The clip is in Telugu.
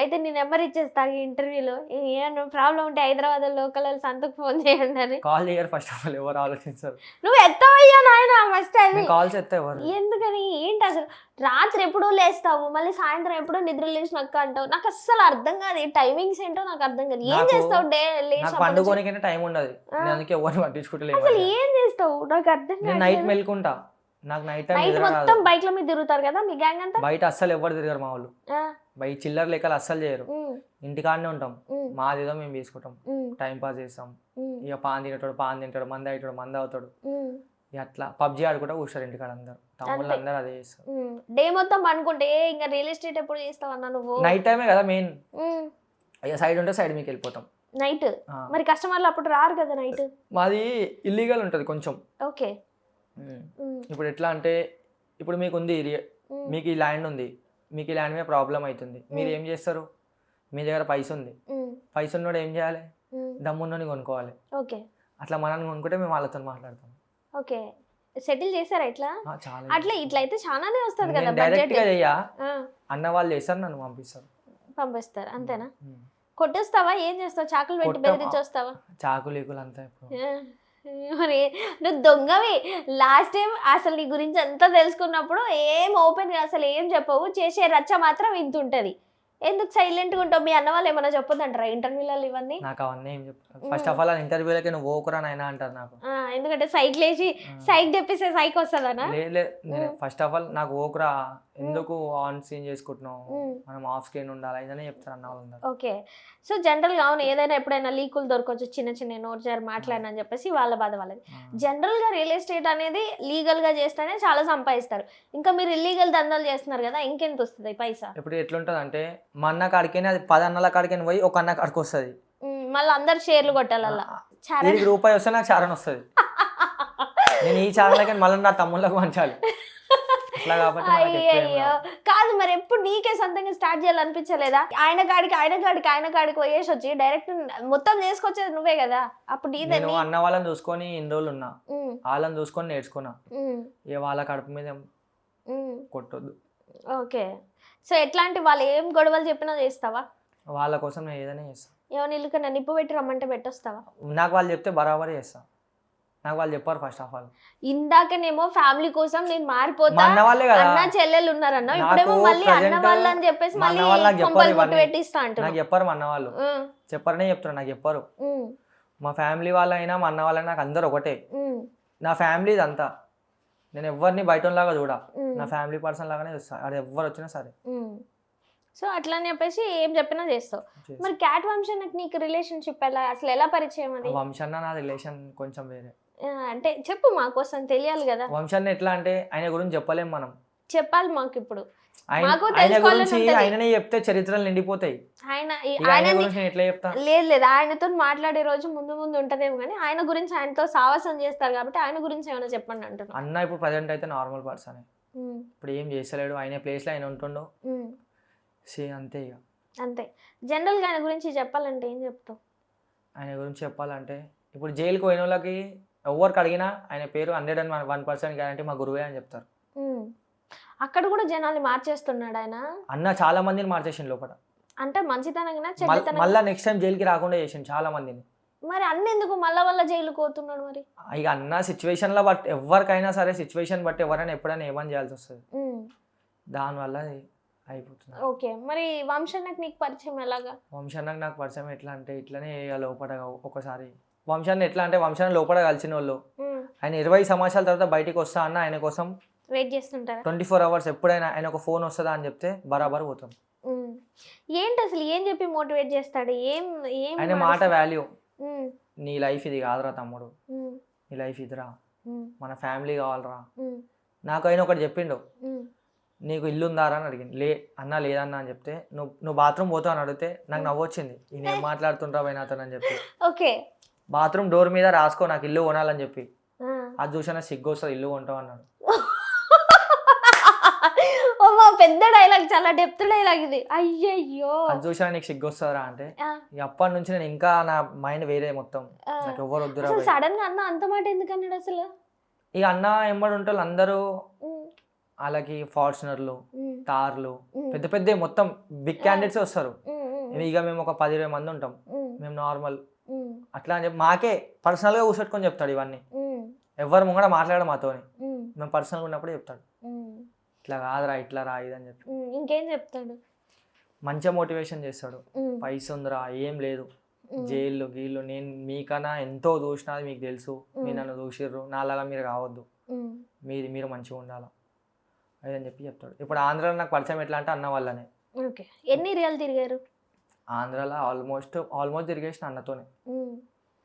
అయితే నీ నెంబర్ ఇచ్చేస్తా ఈ ఇంటర్వ్యూలో. ఏమన్నా ప్రాబ్లం ఉంటే హైదరాబాద్ లోకల్ సంతకు ఫోన్ చేయండి అని కాల్ చేయరు ఫస్ట్ ఆఫ్ ఆల్ ఎవరు ఆలోచించారు. నువ్వు ఎత్తవయ్యా నాయన ఫస్ట్ అది. కాల్ చేస్తే ఎవరు? ఎందుకని? ఏంటి అసలు? రాత్రి ఎప్పుడూ లేస్తావు మళ్ళీ సాయంత్రం ఎప్పుడూ నిద్ర లేచినాక అంటావు. నాకు అస్సలు అర్థం కాదు ఈ టైమింగ్స్ ఏంటో నాకు అర్థం కాదు. ఏం చేస్తావు డే నుంచి? పండుకోనికైనా టైం ఉండదు. అందుకే ఎవరిని పట్టించుకుంటలేము అసలు ఏం చేస్తావు? నాకు అర్థం నేను నైట్ కాదు మెల్కుంటా. నాకు నైట్ నైట్ మొత్తం బైక్ల మీద తిరుగుతారు కదా మీ గ్యాంగ్ అంతా? బయట అస్సలు ఎవరు తిరగరు మా వాళ్ళు. బయట చిల్లర లెక్కలు అస్సలు చేయరు. ఇంటికాడనే ఉంటాం. మాదేదో మేము తీసుకుంటాం టైం పాస్ చేస్తాం. ఇక పాన్ తినేటాడు పాన్ తింటాడు మంది అవుతాడు మంది అవుతాడు అట్లా పబ్జీ ఆడుకుంటా కూర్చోరు ఇంటికాడ అందరు. తమ్ముళ్ళు. అందరూ అదే చేస్తారు. డే మొత్తం అనుకుంటే ఇంకా రియల్ ఎస్టేట్ ఎప్పుడు చేస్తావు అన్న నువ్వు? నైట్ టైమే కదా మెయిన్ ఇక సైడ్ ఉంటే సైడ్ మీకు వెళ్ళిపోతాం నైట్. మరి కస్టమర్లు అప్పుడు రారు కదా నైట్ మాది ఇల్లీగల్ ఉంటుంది కొంచెం. ఓకే ఇప్పుడు ఎట్లా అంటే ఇప్పుడు మీకు ఉంది ఉమ్, మీకు ఈ ల్యాండ్ ఉంది. మీకు ఈ ల్యాండ్ మీద ప్రాబ్లం అవుతుంది మీరు ఏం చేస్తారు? మీ దగ్గర పైస ఉంది పైస ఉన్నోడు ఏం చేయాలి? దమ్మున్నోని కొనుక్కోవాలి. ఓకే. అట్లా మనల్ని కొనుక్కుంటే మేము వాళ్ళతో మాట్లాడతాం. ఓకే. సెటిల్ చేశారా ఇట్లా? అట్లా ఇట్లా అయితే చాలానే వస్తుంది కదా డైరెక్ట్గా చెయ్యా. అన్న వాళ్ళు చేస్తారు నన్ను పంపిస్తారు. పంపిస్తారు అంతేనా. కొట్టేస్తావా? ఏం చేస్తావు? చాకులు పెట్టి. బెదిరించి వస్తావా చాకు లేకులు అంతా మరి నువ్వు దొంగవి. లాస్ట్ టైం అసలు నీ గురించి అంతా తెలుసుకున్నప్పుడు ఏం ఓపెన్ అసలు ఏం చెప్పవు. చేసే రచ్చ మాత్రం ఇంత ఉంటుంది ఎందుకు సైలెంట్గా ఉంటావు? మీ అన్న వాళ్ళు ఏమైనా చెప్పొద్దంటారా? ఇంటర్వ్యూలలో ఇవన్నీ? నాకు అవన్నీ ఏం చెప్తారు ఫస్ట్ ఆఫ్ ఆల్ ఇంటర్వ్యూలకి నువ్వు ఓకురా నాయనా అంటారు నాకు. ఆ, ఎందుకంటే సైక్ లేచి ఆ. సైక్ తెప్పిస్తే సైక్ వస్తుందనా? లేదు లేదు నేను. ఫస్ట్ ఆఫ్ ఆల్ నాకు ఓకురా. ఎందుకు ఆన్ సీన్ చేసుకుంటున్నావు. మనం ఆఫ్ స్క్రీన్ ఉండాలి? ఇదనే చెప్తారు అన్న వాళ్ళందరూ ఓకే. సో జనరల్గా అవును ఏదైనా ఎప్పుడైనా లీకులు దొరకవచ్చు చిన్న చిన్న నోట్ జారి మాట్లాడిన అని చెప్పేసి వాళ్ళ బాధ వాళ్ళది. ఆ. జనరల్గా రియల్ ఎస్టేట్ అనేది లీగల్గా చేస్తేనే చాలా సంపాదిస్తారు. ఇంకా మీరు ఇల్లీగల్ దందాలు చేస్తున్నారు కదా ఇంకెంత వస్తుంది పైసా? ఇప్పుడు ఎట్లుంటది అంటే మా అన్న కాడికైనా అది పది అన్నల కాడికైనా పోయి ఒక అన్న కాడికి వస్తుంది. మళ్ళీ అందరు షేర్లు కొట్టాలల్లా? చాలా వీడికి రూపాయి వస్తే నాకు చారణ వస్తుంది. నేను ఈ చారణకి మళ్ళీ నా తమ్ముళ్ళకు పంచాలి. ఏం రాదు. కాదు మరి ఎప్పుడు నీకే సొంతంగా స్టార్ట్ చేయాలనిపించలేదా? ఆయన కాడికి ఆయన కాడికి ఆయన కాడికి పోయేసి వచ్చి డైరెక్ట్ మొత్తం చేసుకొచ్చేది నువ్వే కదా? అప్పుడు నేను అన్న వాళ్ళని చూసుకొని ఇన్ని రోజులు ఉన్నా. వాళ్ళని చూసుకొని నేర్చుకున్నా. ఇక వాళ్ళ కడుపు మీద. కొట్టొద్దు. ఓకే. సో ఎట్లాంటి వాళ్ళు ఏం గొడవలు చెప్పినా చేస్తావా? వాళ్ళ కోసం నేను ఏదైనా చేస్తాను ఏమైనా ఇల్లు కన్నా నిప్పు పెట్టి రమ్మంటే పెట్టొస్తావా? నాకు వాళ్ళు చెప్తే బరాబర్ చేస్తా. నాకు వాళ్ళు చెప్పారు ఫస్ట్ ఆఫ్ ఆల్ ఇందాకనేమో ఫ్యామిలీ కోసం నేను మారిపోతా. అన్న వాళ్ళే కదా. అన్న చెల్లెలు ఉన్నారన్న. ఇప్పుడేమో నాకు మళ్ళీ అన్న వాళ్ళు అని చెప్పేసి మళ్ళీ నాకు కొంపలు ఇవన్నీ. పెట్టిస్తా నాకు అంటున్నావు చెప్పారు మా అన్న వాళ్ళు. చెప్పారనే చెప్తారు నాకు చెప్పారు. మా ఫ్యామిలీ వాళ్ళైనా మా అన్న వాళ్ళైనా నాకు అందరు ఒకటే. నా ఫ్యామిలీ ఇదంతా. నేను ఎవరిని బయట లాగా చూడ నా ఫ్యామిలీ పర్సన్ లాగానే చూస్తా. అది ఎవరు వచ్చినా సరే. సో అట్లా అని చెప్పేసి ఏం చెప్పినా చేస్తావు. చేస్తా. మరి క్యాట్ వంశానికి నీకు రిలేషన్షిప్ ఎలా? అసలు ఎలా పరిచయం అది? వంశన్న నా రిలేషన్ కొంచెం వేరే. అంటే చెప్పు మా కోసం తెలియాలి కదా. వంశన్న ఎట్లా అంటే ఆయన గురించి చెప్పలేం మనం. చెప్పాలి మాకు ఇప్పుడు మాకు ఆయన గురించి. ఆయననే చెప్తే చరిత్రలు నిండిపోతాయి. ఆయన ఎట్లా చెప్తా? లేదు లేదు. ఆయనతో మాట్లాడే రోజు ముందు ముందు ఉంటదేమో కానీ ఆయన గురించి ఆయనతో సావాసం చేస్తారు కాబట్టి ఆయన గురించి ఏమైనా చెప్పండి అంటున్నా. అన్న ఇప్పుడు ప్రజెంట్ అయితే నార్మల్ పర్సన్ ఇప్పుడు ఏం చేస్తలేడు? ఆయన ప్లేస్లో ఆయన ఉంటుండో. సే అంతే ఇక. అంతే. జనరల్గా ఆయన గురించి చెప్పాలంటే ఏం చెప్తావు? ఆయన గురించి చెప్పాలంటే ఇప్పుడు జైలుకి పోయిన వాళ్ళకి ఎవరికి అడిగినా ఆయన పేరు hundred and one percent guarantee మా గురువే అని చెప్తారు. అక్కడ కూడా జనాల్ని మార్చేస్తున్నాడు ఆయన. అన్న చాలా మందిని మార్చేసిండు లోపల. అంటే మంచితనంగా మల్- చెడ్డతనం మళ్ళా నెక్స్ట్ టైం జైలుకి రాకుండా చేసిండు చాలా మందిని. మరి అన్నెందుకు మళ్ళా వల్ల జైలుకు పోతున్నాడు మరి? ఇక అన్న సిచ్యువేషన్లో బట్టి ఎవరికైనా సరే సిచ్యువేషన్ బట్టి ఎవరైనా ఎప్పుడైనా ఏమని చేయాల్సి వస్తుంది. దానివల్ల అది అయిపోతుంది. ఓకే మరి వంశానికి నీకు పరిచయం ఎలాగా? వంశానికి నాకు పరిచయం ఎట్లా అంటే ఇట్లనే ఇక లోపల ఒకసారి. వంశాన్ని ఎట్లా అంటే వంశాన్ని లోపల కలిసిన వాళ్ళు ఉమ్, ఆయన ఇరవై సంవత్సరాల తర్వాత బయటికి వస్తా అన్న ఆయన కోసం వెయిట్ చేస్తుంటారా? ట్వంటీ ఫోర్ అవర్స్ ఎప్పుడైనా ఆయన ఒక ఫోన్ వస్తుందా అని చెప్తే బరాబర్ పోతాం. ఏంటి అసలు ఏం చెప్పి మోటివేట్ చేస్తాడు? ఏం ఏం ఆయన మాట? వాల్యూ నీ లైఫ్ ఇది కాదురా తమ్ముడు. నీ లైఫ్ ఇదిరా. మన ఫ్యామిలీ కావాలరా. నాకు ఆయన ఒకటి చెప్పిండు. నీకు ఇల్లు ఉందారా అని అడిగింది లే అన్న లేదన్నా అని చెప్తే నువ్వు నువ్వు బాత్రూమ్ పోతావు అని అడిగితే నాకు నవ్వొచ్చింది. ఈయన ఏం మాట్లాడుతుండ్రా పోయినాతో అని చెప్పి. ఓకే. బాత్రూమ్ డోర్ మీద రాసుకో నాకు ఇల్లు కొనాలని చెప్పి. అది చూసినా సిగ్గు వస్తుంది ఇల్లు కొంటావు అన్నాడు ఓ మా పెద్ద డైలాగ్ చాలా డెప్త్ డైలాగ్ ఇది. అయ్యయ్యో. అది చూసినా నీకు సిగ్గు వస్తుందా అంటే? అప్పటి నుంచి నేను ఇంకా నా మైండ్ వేరే మొత్తం. నాకు ఎవరు వద్దురా అసలు. సడన్గా అన్న అంత మాట ఎందుకు అన్నాడు అసలు? ఇక అన్న ఎంబడి ఉంటారు అందరూ వాళ్ళకి ఫార్చునర్లు తార్లు పెద్ద పెద్ద మొత్తం బిగ్ క్యాండిడేట్స్ వస్తారు. ఇక మేము ఒక పది ఇరవై మంది ఉంటాం. మేము నార్మల్ అట్లా అని చెప్పి మాకే పర్సనల్గా కూర్చొట్టుకొని చెప్తాడు ఇవన్నీ. ఎవరు ముంగడ మాట్లాడడం మాతోని. మేము పర్సనల్గా ఉన్నప్పుడు చెప్తాడు. ఇట్లా కాదురా ఇట్లా రా ఇది అని చెప్పి ఇంకేం చెప్తాడు? మంచిగా మోటివేషన్ చేస్తాడు. ఉమ్, పైస ఉందిరా ఏం లేదు. జైళ్ళు గీళ్ళు నేను మీకన్నా ఎంతో చూసినా మీకు తెలుసు. మీరు నన్ను చూసిర్రు నాలాగా మీరు కావద్దు. మీది మీరు మంచిగా ఉండాలి? అది అని చెప్పి చెప్తాడు. ఇప్పుడు ఆంధ్రాలో నాకు పరిచయం ఎట్లా అంటే అన్న వల్లనే ఓకే. ఎన్ని రియల్ తిరిగారు? ఆంధ్రాలో ఆల్మోస్ట్ ఆల్మోస్ట్ తిరిగేసిన అన్నతోనే.